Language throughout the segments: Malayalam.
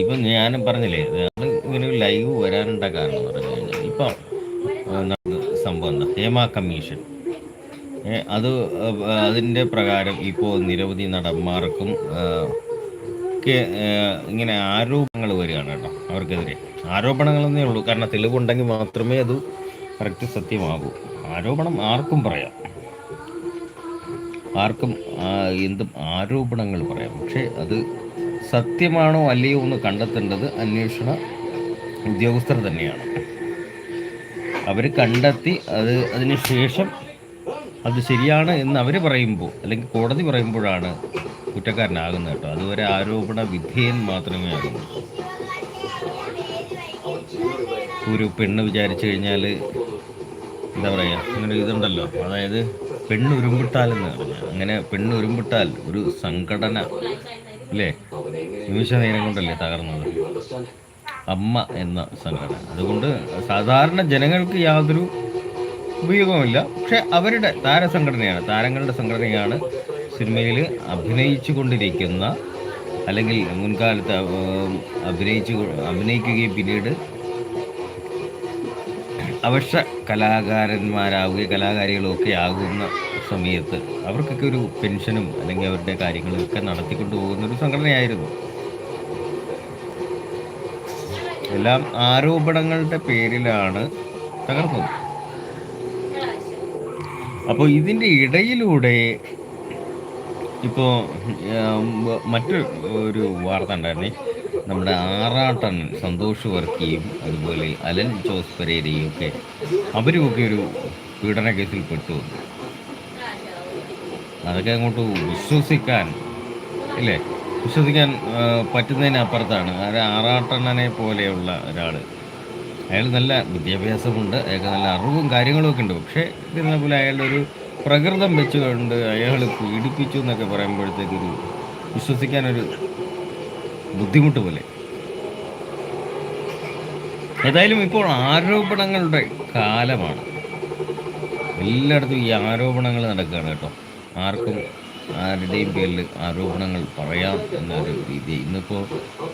ഇപ്പം ഞാൻ പറഞ്ഞില്ലേ ഇങ്ങനെ ഒരു ലൈവ് വരാനുണ്ട കാരണം എന്ന് പറഞ്ഞു കഴിഞ്ഞാൽ ഇപ്പം സംഭവം എന്താ? ഹേമ കമ്മീഷൻ. അത് അതിന്റെ പ്രകാരം ഇപ്പോൾ നിരവധി നടന്മാർക്കും ഇങ്ങനെ ആരോപണങ്ങൾ വരികയാണ് കേട്ടോ അവർക്കെതിരെ. ആരോപണങ്ങളെന്നേ ഉള്ളൂ. കാരണം തെളിവുണ്ടെങ്കിൽ മാത്രമേ അത് കറക്റ്റ് സത്യമാകൂ. ആരോപണം ആർക്കും പറയാം. ആർക്കും എന്തും ആരോപണങ്ങൾ പറയാം. പക്ഷേ അത് സത്യമാണോ അല്ലയോ എന്ന് കണ്ടെത്തേണ്ടത് അന്വേഷണ ഉദ്യോഗസ്ഥർ തന്നെയാണ്. അവർ കണ്ടെത്തി അത് അതിന് ശേഷം അത് ശരിയാണ് എന്ന് അവർ പറയുമ്പോൾ അല്ലെങ്കിൽ കോടതി പറയുമ്പോഴാണ് കുറ്റക്കാരനാകുന്നത് കേട്ടോ. അതുവരെ ആരോപണ വിധേയൻ മാത്രമേ ആകുന്നു ഒരു പെണ്ണ് വിചാരിച്ചു കഴിഞ്ഞാൽ എന്താ പറയുക അങ്ങനെ ഇതുണ്ടല്ലോ. അതായത് പെണ്ണ് ഉരുമ്പിട്ടാൽ എന്ന് പറഞ്ഞാൽ അങ്ങനെ പെണ്ണ് ഉരുമ്പിട്ടാൽ ഒരു സംഘടന അല്ലേ? നിമിഷ നേരം കൊണ്ടല്ലേ തകർന്നത്? അമ്മ എന്ന സംഘടന. അതുകൊണ്ട് സാധാരണ ജനങ്ങൾക്ക് യാതൊരു ഉപയോഗമില്ല പക്ഷെ അവരുടെ താരസംഘടനയാണ് താരങ്ങളുടെ സംഘടനയാണ് സിനിമയിൽ അഭിനയിച്ചു കൊണ്ടിരിക്കുന്ന അല്ലെങ്കിൽ മുൻകാലത്ത് അഭിനയിച്ചു അഭിനയിക്കുകയും പിന്നീട് അവശ്യ കലാകാരന്മാരാവുകയും കലാകാരികളും ഒക്കെ ആകുന്ന സമയത്ത് അവർക്കൊക്കെ ഒരു പെൻഷനും അല്ലെങ്കിൽ അവരുടെ കാര്യങ്ങളൊക്കെ നടത്തിക്കൊണ്ടു പോകുന്ന ഒരു സംഘടനയായിരുന്നു. എല്ലാം ആരോപണങ്ങളുടെ പേരിലാണ് തകർന്നത്. അപ്പോൾ ഇതിന്റെ ഇടയിലൂടെ ഇപ്പോൾ മറ്റു ഒരു വാർത്ത ഉണ്ടായിരുന്നേ. നമ്മുടെ ആറാട്ടൻ സന്തോഷ് വർക്കിയും അതുപോലെ അലൻ ജോസ് പെരേരയും ഒക്കെ അവരുമൊക്കെ ഒരു പീഡന കേസിൽ പെട്ടു അതൊക്കെ അങ്ങോട്ട് വിശ്വസിക്കാൻ ഇല്ലേ? വിശ്വസിക്കാൻ പറ്റുന്നതിനപ്പുറത്താണ്. ആ ആറാട്ടണ്ണനെ പോലെയുള്ള ഒരാൾ അയാൾ നല്ല വിദ്യാഭ്യാസമുണ്ട് അയാൾക്ക് നല്ല അറിവും കാര്യങ്ങളും ഒക്കെ ഉണ്ട്. പക്ഷേ ഇതിനെ പോലെ അയാളുടെ ഒരു പ്രകൃതം വെച്ചുകൊണ്ട് അയാൾ പീഡിപ്പിച്ചു എന്നൊക്കെ പറയുമ്പോഴത്തേക്കൊരു വിശ്വസിക്കാനൊരു ബുദ്ധിമുട്ട് പോലെ. ഏതായാലും ഇപ്പോൾ ആരോപണങ്ങളുടെ കാലമാണ്. എല്ലായിടത്തും ഈ ആരോപണങ്ങൾ നടക്കുകയാണ് കേട്ടോ. ആർക്കും ആരുടെയും പേരിൽ ആരോപണങ്ങൾ പറയാം എന്നൊരു രീതി. ഇന്നിപ്പോൾ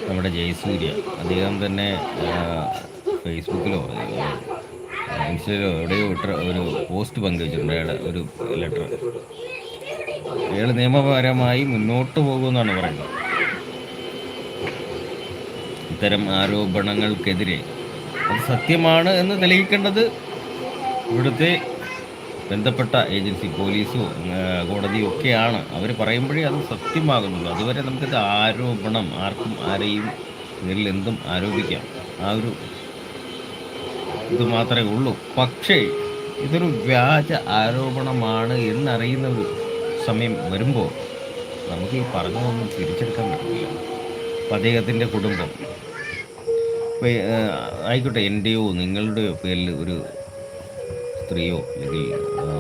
നമ്മുടെ ജയസൂര്യ അദ്ദേഹം തന്നെ ഫേസ്ബുക്കിലോ ഇൻസ്റ്റയിലോ എവിടെയോ ഇട്ട ഒരു പോസ്റ്റ് പങ്കുവച്ചിട്ടുണ്ട്. ഒരു ലെറ്റർ. അയാൾ നിയമപരമായി മുന്നോട്ട് പോകുമെന്നാണ് പറയുന്നത്. ഇത്തരം ആരോപണങ്ങൾക്കെതിരെ അത് സത്യമാണ് എന്ന് തെളിയിക്കേണ്ടത് ഇവിടുത്തെ ബന്ധപ്പെട്ട ഏജൻസി പോലീസോ കോടതിയോ ഒക്കെയാണ്. അവർ പറയുമ്പോഴേ അത് സത്യമാകുന്നുള്ളൂ. അതുവരെ നമുക്കിത് ആരോപണം ആർക്കും ആരെയും ഇതിൽ എന്തും ആരോപിക്കാം. ആ ഒരു ഇത് മാത്രമേ ഉള്ളൂ. പക്ഷേ ഇതൊരു വ്യാജ ആരോപണമാണ് എന്നറിയുന്ന ഒരു സമയം വരുമ്പോൾ നമുക്ക് ഈ പറഞ്ഞതൊന്നും തിരിച്ചെടുക്കാൻ പറ്റില്ല. അപ്പം അദ്ദേഹത്തിന്റെ കുടുംബം. ആയിക്കോട്ടെ എന്റെയോ നിങ്ങളുടെയോ പേരിൽ ഒരു സ്ത്രീയോ അല്ലെങ്കിൽ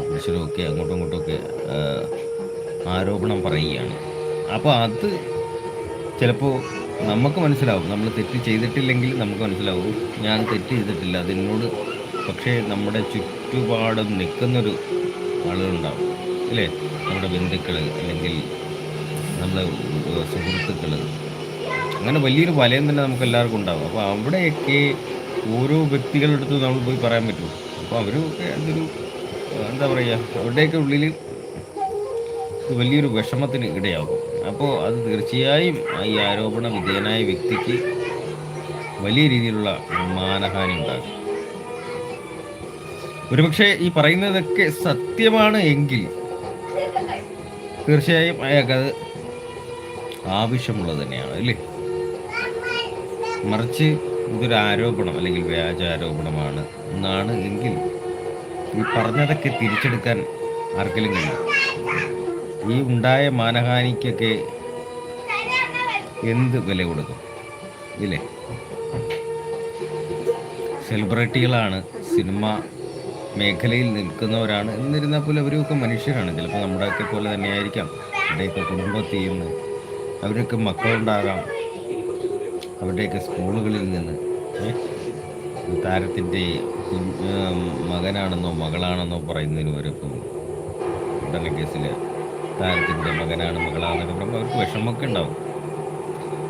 പുരുഷരോ ഒക്കെ അങ്ങോട്ടും ഇങ്ങോട്ടുമൊക്കെ ആരോപണം പറയുകയാണ്. അപ്പോൾ അത് ചിലപ്പോൾ നമുക്ക് മനസ്സിലാവും. നമ്മൾ തെറ്റ് ചെയ്തിട്ടില്ലെങ്കിൽ നമുക്ക് മനസ്സിലാവും. ഞാൻ തെറ്റ് ചെയ്തിട്ടില്ല. അതിനോട് പക്ഷേ നമ്മുടെ ചുറ്റുപാടും നിൽക്കുന്നൊരു ആളുകളുണ്ടാവും. അല്ലേ? നമ്മുടെ ബന്ധുക്കൾ അല്ലെങ്കിൽ നമ്മുടെ സുഹൃത്തുക്കൾ അങ്ങനെ വലിയൊരു വലയം തന്നെ നമുക്ക് എല്ലാവർക്കും ഉണ്ടാവും. അപ്പോൾ അവിടെയൊക്കെ ഓരോ വ്യക്തികളുടെ അടുത്ത് നമ്മൾ പോയി പറയാൻ പറ്റും അപ്പോൾ അവർ എന്തൊരു എന്താ പറയുക അവരുടെയൊക്കെ ഉള്ളിൽ വലിയൊരു വിഷമത്തിന് ഇടയാകും. അപ്പോൾ അത് തീർച്ചയായും ഈ ആരോപണ വിധേയനായ വ്യക്തിക്ക് വലിയ രീതിയിലുള്ള മാനഹാനി ഉണ്ടാകും. ഒരുപക്ഷെ ഈ പറയുന്നതൊക്കെ സത്യമാണ് എങ്കിൽ തീർച്ചയായും അയാൾക്കത് ആവശ്യമുള്ളത് തന്നെയാണ് അല്ലേ? മറിച്ച് ഇതൊരു ആരോപണം അല്ലെങ്കിൽ വ്യാജ ആരോപണമാണ് എന്നാണ് എങ്കിൽ ഈ പറഞ്ഞതൊക്കെ തിരിച്ചെടുക്കാൻ ആർക്കെങ്കിലും കഴിയും? ഈ ഉണ്ടായ മാനഹാനിക്കൊക്കെ എന്ത് വില കൊടുക്കും? ഇല്ലേ? സെലിബ്രിറ്റികളാണ് സിനിമ മേഖലയിൽ നിൽക്കുന്നവരാണ് എന്നിരുന്നാൽ പോലും അവരൊക്കെ മനുഷ്യരാണ്. ചിലപ്പോൾ നമ്മുടെയൊക്കെ പോലെ തന്നെയായിരിക്കാം. അവരുടെയൊക്കെ കുടുംബത്തിൽ നിന്ന് അവരൊക്കെ മക്കളുണ്ടാകാം. അവരുടെയൊക്കെ സ്കൂളുകളിൽ നിന്ന്? താരത്തിന്റെ മകനാണെന്നോ മകളാണെന്നോ പറയുന്നതിന് വരെപ്പം ഉടനെ കേസിൽ താരത്തിന്റെ മകനാണ് മകളാണെന്നൊക്കെ പറയുമ്പോൾ അവർക്ക് വിഷമമൊക്കെ ഉണ്ടാവും.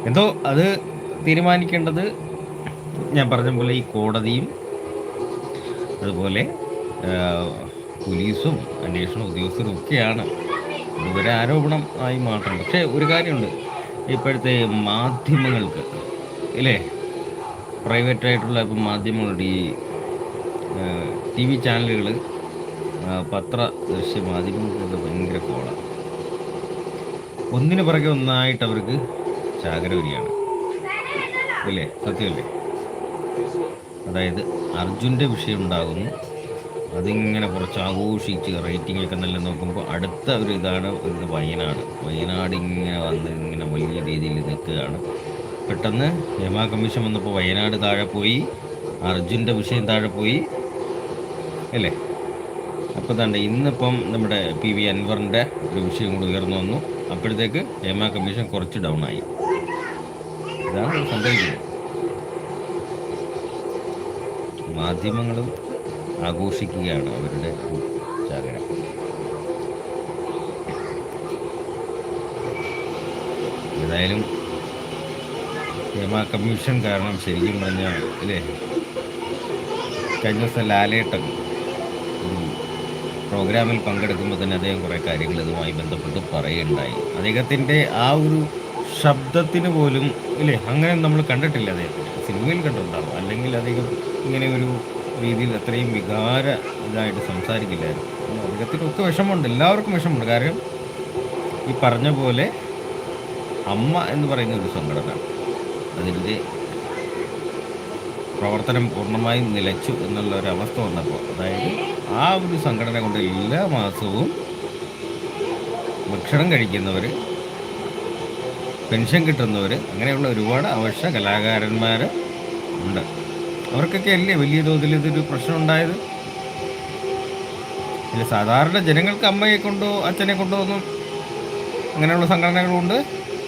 എന്തോ അത് തീരുമാനിക്കേണ്ടത് ഞാൻ പറഞ്ഞ പോലെ ഈ കോടതിയും അതുപോലെ പോലീസും അന്വേഷണ ഉദ്യോഗസ്ഥരും ഒക്കെയാണ്. ഇതുവരെ ആരോപണം ആയി മാത്രം. പക്ഷേ ഒരു കാര്യമുണ്ട്. ഇപ്പോഴത്തെ മാധ്യമങ്ങൾക്ക് ഇല്ലേ? പ്രൈവറ്റായിട്ടുള്ള ഇപ്പം മാധ്യമങ്ങളുടെ ഈ ടി വി ചാനലുകൾ പത്ര ദൃശ്യ മാധ്യമങ്ങൾക്കൊക്കെ ഭയങ്കര കോളാണ് ഒന്നിനു പുറകെ ഒന്നായിട്ട് അവർക്ക് ചാകരവരിയാണ്. അല്ലേ സത്യമല്ലേ? അതായത് അർജുന്റെ വിഷയം ഉണ്ടാകുന്നു. അതിങ്ങനെ കുറച്ച് ആഘോഷിച്ച് റേറ്റിംഗ് ഒക്കെ നല്ല നോക്കുമ്പോൾ അടുത്ത ഒരു ഇതാണ് ഇത് വയനാട്. വയനാട് ഇങ്ങനെ വന്ന് ഇങ്ങനെ വലിയ രീതിയിൽ നിൽക്കുകയാണ്. പെട്ടെന്ന് ഹേമ കമ്മീഷൻ വന്നപ്പോൾ വയനാട് താഴെ പോയി. അർജുന്റെ വിഷയം താഴെ പോയി. അല്ലേ? അപ്പോൾ തന്നെ ഇന്നിപ്പം നമ്മുടെ പി വി അൻവറിന്റെ ഒരു വിഷയം കൂടി ഉയർന്നു വന്നു. അപ്പോഴത്തേക്ക് ഹേമ കമ്മീഷൻ കുറച്ച് ഡൗൺ ആയി. ഇതാണ് സംഭവിക്കുന്നത്. മാധ്യമങ്ങളും ആഘോഷിക്കുകയാണ് അവരുടെ ചാകരം. ഏതായാലും ഹേമ കമ്മീഷൻ കാരണം ശരിക്കും പറഞ്ഞാൽ അല്ലേ? കഴിഞ്ഞ ദിവസം ലാലേട്ടൻ ഒരു പ്രോഗ്രാമിൽ പങ്കെടുക്കുമ്പോൾ തന്നെ അദ്ദേഹം കുറേ കാര്യങ്ങൾ ഇതുമായി ബന്ധപ്പെട്ട് പറയുകയുണ്ടായി. അദ്ദേഹത്തിന്റെ ആ ഒരു ശബ്ദത്തിന് പോലും ഇല്ലേ അങ്ങനെ നമ്മൾ കണ്ടിട്ടില്ല അദ്ദേഹത്തെ. സിനിമയിൽ കണ്ടിട്ടുണ്ടാവും. അല്ലെങ്കിൽ അദ്ദേഹം ഇങ്ങനെ ഒരു രീതിയിൽ അത്രയും വികാര ഇതായിട്ട് സംസാരിക്കില്ലായിരുന്നു. അദ്ദേഹത്തിനൊക്കെ വിഷമമുണ്ട്. എല്ലാവർക്കും വിഷമമുണ്ട്. കാരണം ഈ പറഞ്ഞ പോലെ അമ്മ എന്ന് പറയുന്ന ഒരു സംഘടന അതിന്റെ പ്രവർത്തനം പൂർണമായും നിലച്ചു എന്നുള്ള ഒരു അവസ്ഥ വന്നപ്പോൾ അതായത് ആ ഒരു സംഘടന കൊണ്ട് എല്ലാ മാസവും ഭക്ഷണം കഴിക്കുന്നവർ പെൻഷൻ കിട്ടുന്നവർ അങ്ങനെയുള്ള ഒരുപാട് അവശ്യ കലാകാരന്മാർ ഉണ്ട്. അവർക്കൊക്കെ അല്ലേ വലിയ തോതിൽ ഇതൊരു പ്രശ്നം ഉണ്ടായത്? ഇല്ല സാധാരണ ജനങ്ങൾക്ക് അമ്മയെ കൊണ്ടോ അച്ഛനെ കൊണ്ടോ ഒന്നും അങ്ങനെയുള്ള സംഘടനകളുണ്ട്?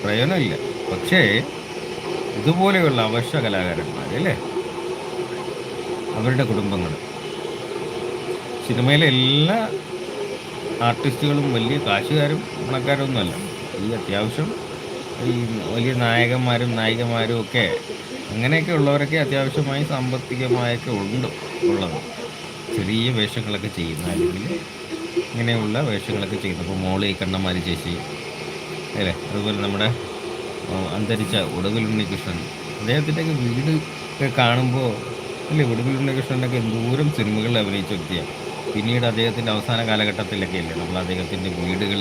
പ്രയോജനമില്ല. പക്ഷേ ഇതുപോലെയുള്ള അവശ്യ കലാകാരന്മാർ അല്ലേ? അവരുടെ കുടുംബങ്ങൾ. സിനിമയിലെ എല്ലാ ആർട്ടിസ്റ്റുകളും വലിയ കാശുകാരും പണക്കാരും ഒന്നുമല്ല ഈ അത്യാവശ്യം ഈ വലിയ നായകന്മാരും നായികമാരും ഒക്കെ അങ്ങനെയൊക്കെ ഉള്ളവരൊക്കെ അത്യാവശ്യമായി സാമ്പത്തികമായൊക്കെ ഉണ്ട് ഉള്ളത്. ചെറിയ വേഷങ്ങളൊക്കെ ചെയ്യുന്ന അല്ലെങ്കിൽ ഇങ്ങനെയുള്ള വേഷങ്ങളൊക്കെ ചെയ്യുന്നു. ഇപ്പോൾ മോളി കണ്ണമാരി ചേച്ചി അല്ലേ? അതുപോലെ നമ്മുടെ അന്തരിച്ച ഉടവിൽ ഉണ്ണികൃഷ്ണൻ അദ്ദേഹത്തിന്റെയൊക്കെ വീട് കാണുമ്പോൾ അല്ലേ ഉടവിൽ ഉണ്ണികൃഷ്ണനൊക്കെ എന്തോരം സിനിമകളിൽ അഭിനയിച്ച വ്യക്തിയാണ് പിന്നീട് അദ്ദേഹത്തിന്റെ അവസാന കാലഘട്ടത്തിലൊക്കെ അല്ലേ നമ്മൾ അദ്ദേഹത്തിന്റെ വീടുകൾ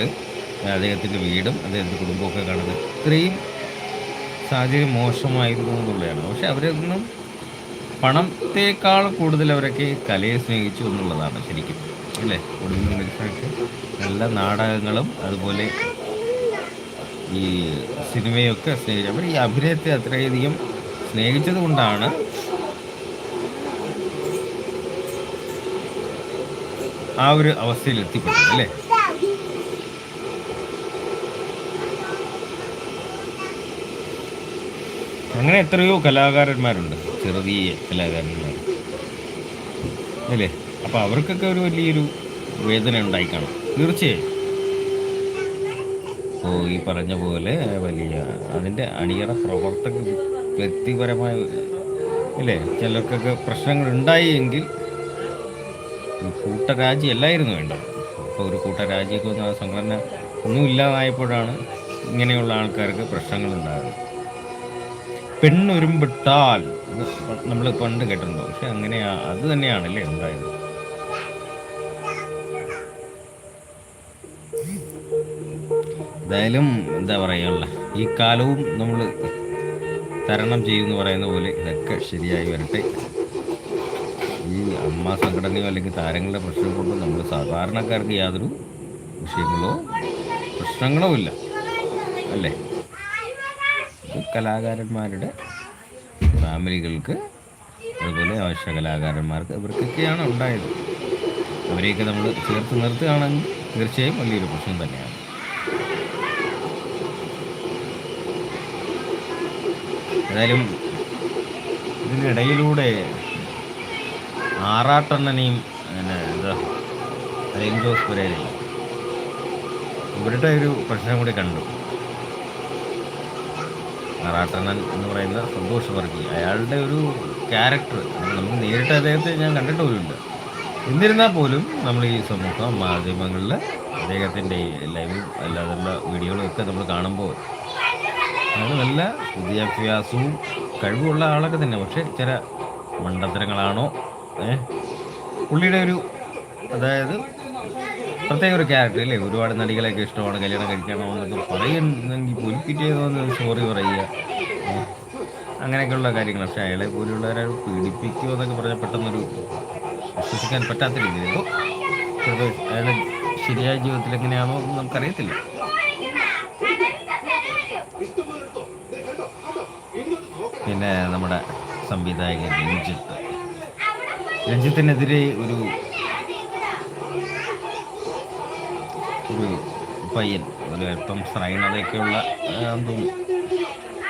അദ്ദേഹത്തിന്റെ വീടും അദ്ദേഹത്തിന്റെ കുടുംബമൊക്കെ കാണുന്നത്. ഇത്രയും സാഹചര്യം മോശമായിരുന്നു എന്നുള്ളതാണ്. പക്ഷെ അവരൊന്നും പണത്തേക്കാൾ കൂടുതൽ അവരൊക്കെ കലയെ സ്നേഹിച്ചു എന്നുള്ളതാണ് ശരിക്കും. അല്ലേ? ഒടുവിൽ ഉണ്ണികൃഷ്ണനൊക്കെ നല്ല നാടകങ്ങളും അതുപോലെ ഈ സിനിമയൊക്കെ സ്നേഹിച്ചു. അവർ ഈ അഭിനയത്തെ അത്രയധികം സ്നേഹിച്ചത് കൊണ്ടാണ് ആ ഒരു അവസ്ഥയിൽ എത്തിപ്പെട്ടത് അല്ലേ? അങ്ങനെ എത്രയോ കലാകാരന്മാരുണ്ട് ചെറിയ കലാകാരന്മാർ. അല്ലേ? അപ്പോൾ അവർക്കൊക്കെ ഒരു വലിയൊരു വേദന ഉണ്ടായി കാണും തീർച്ചയായും. അപ്പോൾ ഈ പറഞ്ഞ പോലെ വലിയ അതിന്റെ അണിയറ പ്രവർത്തക വ്യക്തിപരമായ അല്ലേ? ചിലർക്കൊക്കെ പ്രശ്നങ്ങൾ ഉണ്ടായി എങ്കിൽ ഒരു കൂട്ടരാജി വേണ്ട വേണ്ടത്. അപ്പോൾ ഒരു കൂട്ടരാജ്യമൊക്കെ വന്ന ആ സംഘടന ഒന്നും ഇല്ലാതായപ്പോഴാണ് ഇങ്ങനെയുള്ള ആൾക്കാർക്ക് പ്രശ്നങ്ങൾ ഉണ്ടാകുന്നത് പെണ്ണുരുമ്പിട്ടാൽ നമ്മൾ പണ്ട് കേട്ടിട്ടുണ്ടോ പക്ഷെ അങ്ങനെ അത് തന്നെയാണല്ലേ ഉണ്ടായത്. എന്തായാലും എന്താ പറയാനുള്ള ഈ കാലവും നമ്മൾ തരണം ചെയ്യുമെന്ന് പറയുന്ന പോലെ ഇതൊക്കെ ശരിയായി വരട്ടെ. അമ്മ സംഘടനയോ അല്ലെങ്കിൽ താരങ്ങളുടെ പ്രശ്നം കൊണ്ട് നമ്മൾ സാധാരണക്കാർക്ക് യാതൊരു വിഷയങ്ങളോ പ്രശ്നങ്ങളോ ഇല്ല. അല്ലേ? കലാകാരന്മാരുടെ ഫാമിലികൾക്ക് അതുപോലെ ആവശ്യ കലാകാരന്മാർക്ക് ഇവർക്കൊക്കെയാണ് ഉണ്ടായത്. അവരെയൊക്കെ നമ്മൾ ചേർത്ത് നിർത്തുകയാണെങ്കിൽ തീർച്ചയായും വലിയൊരു പ്രശ്നം തന്നെയാണ്. ഏതായാലും ഇതിനിടയിലൂടെ ആറാട്ടെണ്ണനെയും പിന്നെ എന്താ അലീൻ ജോസ് പെരേരയും ഇവരുടെ ഒരു പ്രശ്നം കൂടി കണ്ടു. ആറാട്ടണ്ണൻ എന്ന് പറയുന്ന സന്തോഷ് വർഗി അയാളുടെ ഒരു ക്യാരക്ടർ. നമുക്ക് നേരിട്ട് അദ്ദേഹത്തെ ഞാൻ കണ്ടിട്ട് പോലുമില്ല. എന്നിരുന്നാൽ പോലും നമ്മൾ ഈ സമൂഹ മാധ്യമങ്ങളിൽ അദ്ദേഹത്തിന്റെ ലൈവും അല്ലാതെയുള്ള വീഡിയോകളും ഒക്കെ നമ്മൾ കാണുമ്പോൾ അയാൾ നല്ല വിദ്യാഭ്യാസവും കഴിവുള്ള ആളൊക്കെ തന്നെ. പക്ഷേ ചില മണ്ടത്തരങ്ങളാണോ പുള്ളിയുടെ ഒരു അതായത് പ്രത്യേക ഒരു ക്യാരക്ടർ അല്ലേ? ഒരുപാട് നടികളെയൊക്കെ ഇഷ്ടമാണ് കല്യാണം കഴിക്കണോ എന്നൊക്കെ പറയുന്നെങ്കിൽ പോലും പിറ്റേന്ന് സോറി പറയുക. അങ്ങനെയൊക്കെയുള്ള കാര്യങ്ങൾ പക്ഷേ അയാളെ പോലുള്ളവരെ പീഡിപ്പിക്കുക എന്നൊക്കെ പറഞ്ഞാൽ പെട്ടെന്നൊരു വിശ്വസിക്കാൻ പറ്റാത്ത രീതിയിൽ. ഇപ്പോൾ ചിലപ്പോൾ അയാളുടെ ശരിയായ ജീവിതത്തിൽ എങ്ങനെയാണോ എന്ന് നമുക്കറിയത്തില്ല. പിന്നെ നമ്മുടെ സംവിധായകൻ രഞ്ജിത്ത്. രഞ്ജിത്തിനെതിരെ ഒരു ഒരു പയ്യൻ ഒരു അല്പം സ്രൈണതയൊക്കെയുള്ള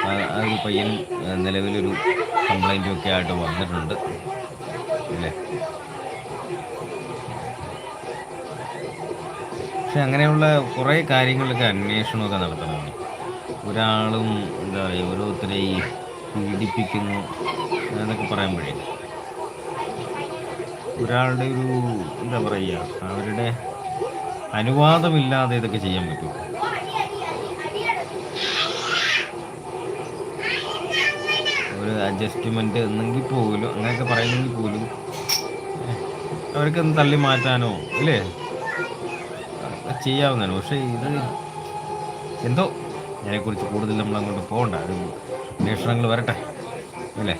ആ, ഒരു പയ്യൻ നിലവിലൊരു കംപ്ലൈന്റും ഒക്കെ ആയിട്ട് വന്നിട്ടുണ്ട്. അല്ലേ? പക്ഷെ അങ്ങനെയുള്ള കുറേ കാര്യങ്ങളൊക്കെ അന്വേഷണമൊക്കെ നടത്തണം ഒരാളും എന്താ പറയുക ഓരോരുത്തരെയും പീഡിപ്പിക്കുന്നു എന്നൊക്കെ പറയാൻ പറയുമ്പോഴേ ഒരാളുടെ ഒരു എന്താ പറയുക അവരുടെ അനുവാദമില്ലാതെ ഇതൊക്കെ ചെയ്യാൻ പറ്റും ഒരു അഡ്ജസ്റ്റ്മെന്റ് എന്നെങ്കിൽ പോലും അങ്ങനെയൊക്കെ പറയുന്നെങ്കിൽ പോലും അവർക്കൊന്ന് തള്ളി മാറ്റാനോ ഇല്ലേ ചെയ്യാവുന്നതാണ്. പക്ഷേ ഇത് എന്തോ അതിനെക്കുറിച്ച് കൂടുതൽ നമ്മൾ അങ്ങോട്ട് പോകണ്ട. അത് അന്വേഷണങ്ങൾ വരട്ടെ അല്ലേ?